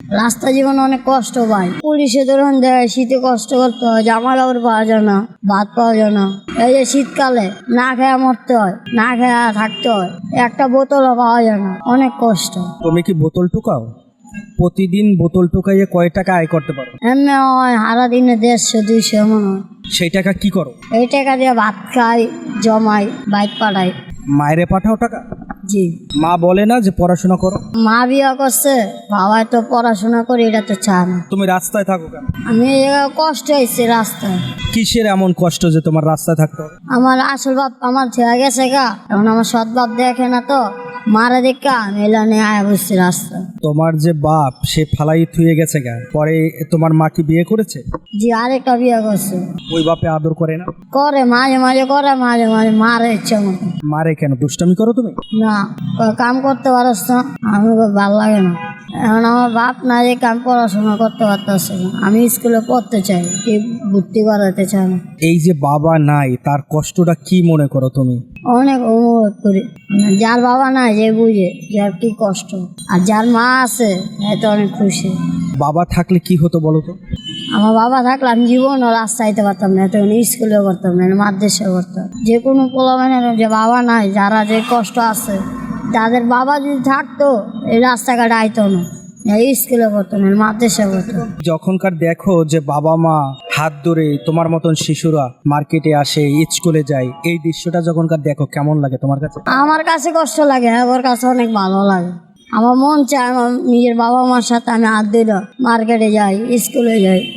রাস্তা জীবন অনেক কষ্ট পাই পুলিশে ধরুন দেয় শীতে কষ্ট করতে হয় জামা কাপড় পাওয়া যায় না ভাত পাওয়া যায় না। এই যে শীতকালে না খেয়ে মরতে হয় না খেয়ে থাকতে হয় একটা বোতলও পাওয়া যায় না অনেক কষ্ট। তুমি কি বোতল টুকাও প্রতিদিন বোতল টুকাইয়ে কয় টাকা আয় করতে পারো? এমনি হয় সারা দিনে দেড়শো দুইশো এমন হয়। সেই টাকা কি করো? এই টাকা দিয়ে ভাত খাই জমাই বাইক পাঠাই। মায়েরে পাঠাও টাকা? জি। মা বলে না যে পড়াশোনা করো? মা বিয়া করছে বাবা তো পড়াশোনা করি এটা তো চান না। তুমি রাস্তায় থাকো কেন? আমি কষ্ট হয়েছে রাস্তায়। কিসের এমন কষ্ট যে তোমার রাস্তায় থাকতে হবে? আমার আসল বাপ আমার ছেড়ে গেছে গা এখন আমার সৎ বাপ দেখে না তো। মারা দেখা আমি এলা নিয়ে রাস্তা। তোমার যে বাপ সে ফালাই থুয়ে গেছে গা। পরে তোমার মা কি বিয়ে করেছে? জি আরেকটা বিয়ে করছে। ওই বাপে আদর করে না? করে মাঝে মাঝে করে মাঝে মাঝে মারে ইচ্ছে মতো। মারে কেন? দুষ্টামি করো তুমি? না কাম করতে পারো না আমি ভালো লাগে না। এখন আমার বাপ না যে কাম পড়াশোনা করতে পারতেছে না। আমি স্কুলে পড়তে চাই কি ভর্তি করাতে চাই না। এই যে বাবা নাই তার কষ্টটা কি মনে করো তুমি? অনেক অনুভব করি। মানে যার বাবা নাই যে বুঝে যার কি কষ্ট। আর যার মা আছে এত অনেক খুশি। বাবা থাকলে কি হতো বলো তো? আমার বাবা থাকলে আমি জীবনও রাস্তা আইতে পারতাম না তখন স্কুলে করতাম না মাদ্রাসা করতাম। যে কোনো পোলামেনের যে বাবা নাই যারা যে কষ্ট আছে যাদের বাবা যদি থাকতো এই রাস্তাঘাট আইতো না। স্কুলে না মাদ্রাসা যখনকার দেখো যে বাবা মা হাত ধরে তোমার মতন শিশুরা মার্কেটে আসে স্কুলে যায় এই দৃশ্যটা যখনকার দেখো কেমন লাগে তোমার কাছে? আমার কাছে কষ্ট লাগে আমার কাছে অনেক ভালো লাগে। আমার মন চায় আমার নিজের বাবা মার সাথে আমি হাত দিল মার্কেটে যাই স্কুলে যাই।